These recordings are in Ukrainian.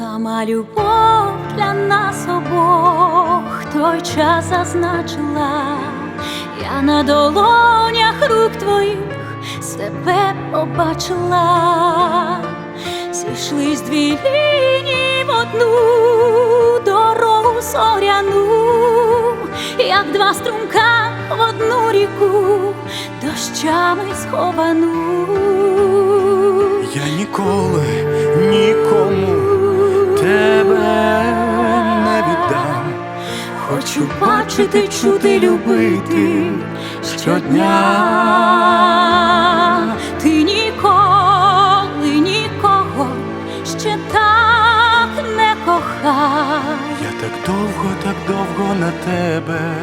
Сама любов для нас обох той час зазначила, я на долонях рук твоїх себе побачила, зійшлись дві лінії в одну дорогу зоряну, як два струмка в одну ріку, дощами сховану. Я ніколи бачити, чути, любити щодня. Ти ніколи нікого ще так не кохав. Я так довго, так довго на тебе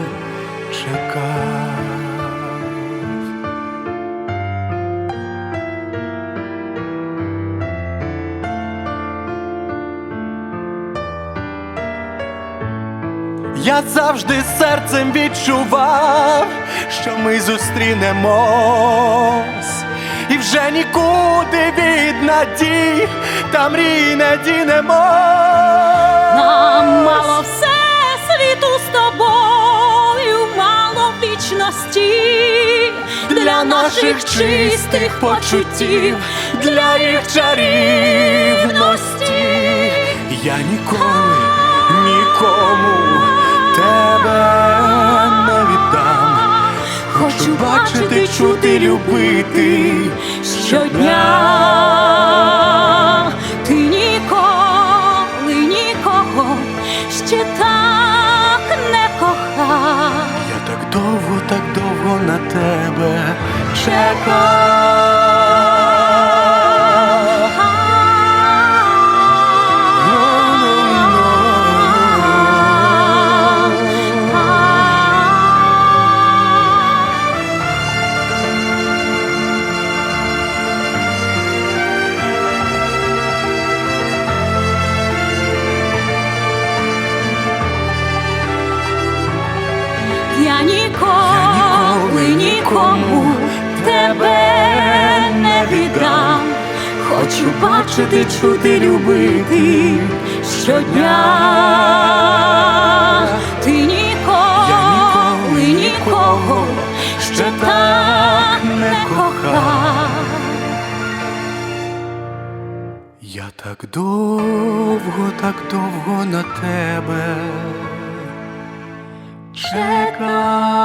чекав. Я завжди серцем відчував, що ми зустрінемось, і вже нікуди від надій та мрій не дінемось. Нам мало все світу з тобою, мало вічності для наших чистих почуттів, для їх чарівності. Я ніколи чути, любити щодня. Ти ніколи нікого ще так не кохав. Я так довго, так довго на тебе Я ніколи нікому тебе не віддам. Хочу бачити, чути, любити щодня. Ти ніколи нікого ще так не кохав. Я так довго, так довго на тебе чекав.